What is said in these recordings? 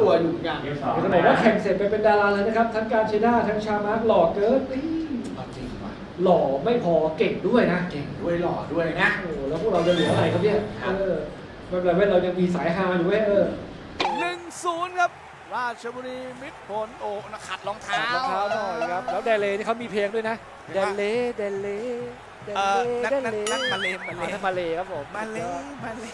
ตัวอยู่เหมือนกันจะบอกว่าแข่งเสร็จไปเป็นดาราเลยนะครับ ทั้งการเชด้าทั้งชามาร์กหล่อเกินอี้จริงว่ะหล่อไม่พอเก่งด้วยนะ เก่งด้วยหล่อด้วยนะโอ้โหแล้วพวกเราจะเหลืออะไรครับเนี่ยครับเออไม่เป็นไรเว้ยเรายังมีสายฮาอยู่เว้ยเออหนึ่งศูนย์ครับ ราชบุรีมิตรผลโอ้นะขัดรองเท้ารองเท้าหน่อยครับ แล้วเดเลนี่เขามีเพลงด้วยนะเดเลเดเลเด เอเลอนั่นเดนั่นเลนั่นมาเลมาเลอ่ามาเลครับผมมาเลมาเล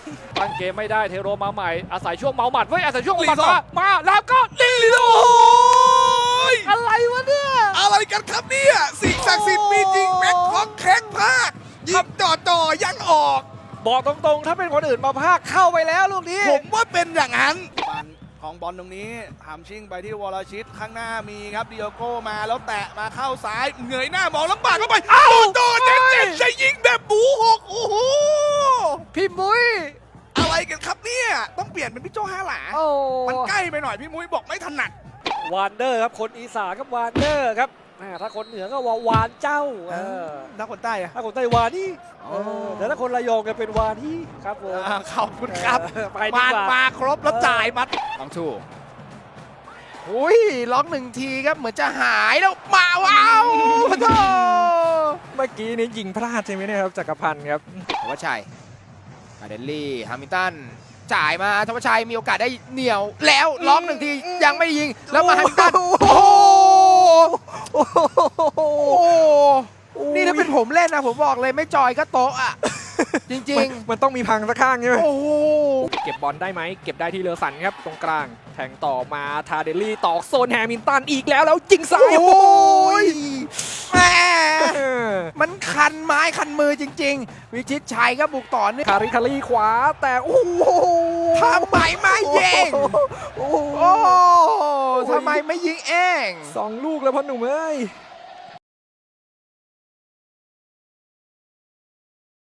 ตั้งเกมไม่ได้เทโรมาใหม่ อาศัยช่วงเมาหมัดเว้ยอาศัยช่วงเมาหมัดลีซอมาร์มาแล้วก็ลีลีโอ้ยอะไรวะเนี่ยอะไรกันครับเนี่ยสิ่งศักดิ์สิทธิ์มีจริงแม็กคอกแค็กพลาดยิงต่อต่อๆยังออก บอกตรงๆ ถ้าเป็นคนอื่นมาพากเข้าไปแล้วลูกนี้ ผมว่าเป็นอย่างนั้นปัน ของบอลตรงนี้หามชิ่งไปที่วรชิตข้างหน้ามีครับดิโอโก้มาแล้วแตะมาเข้าซ้ายเงยหน้ามองลำบากเข้าไปโดนโดนเจ็ดเจ็ดจะยิงแบบบูหกโอ้โหพี่มุ้ยอะไรกันครับเนี่ยต้องเปลี่ยนเป็นพี่โจห้าหลาโอ้มันใกล้ไปหน่อยพี่มุ้ยบอกไม่ถนัดวานเดอร์ครับคนอีสานครับวานเดอร์ครับอ่า ถ้าคนเหนือก็ว่าวานเจ้าเออนักคนใต้อะถ้าคนไต้หวานี่อ๋อเออแต่ถ้าคนระยองก็เป็นวานี่ครับผมอ่าขอบคุณครับเออไปดีมากว่ามาครบแล้วจ่ายมัดลองทูอุ้ยล็อกหนึ่งทีครับเหมือนจะหายแล้วมาว้าวพะโทเมื่อกี้นี้ยิงพลาดใช่ไหมเนะครับจักรพันธ์ครับธวัชชัยมาเดลลี่ฮามิลตันจ่ายมาธวัชชัยมีโอกาสได้เหนียวแล้วล็อกหนึ่งทียังไม่ได้ยิงแล้วมาฮามิลตันโอ้ โหโอ้โหนี่ถ้าเป็นผมเล่นนะผมบอกเลยไม่จอยก็โต๊ะอะ จริงมันต้องมีพังสักข้างใช่ไหมๆ โอ้โหเก็บบอลได้ไหม เก็บได้ที่เลอสันครับ ตรงกลาง แทงต่อมาทาเดลลี่ตอกโซนแฮมิลตันอีกแล้วแล้วยิงซ้ายโอ้ยแม่เออมันคันไม้คันมือจริง ๆ วิชิตชัยก็บุกต่อเนื่องคาริคารีขวาแต่โอ้โหทำไมไม่ยิงโอ้โหโอ้ ทำไมไม่ยิงเอง สองลูกแล้วพ่อหนุ่มเอ้ย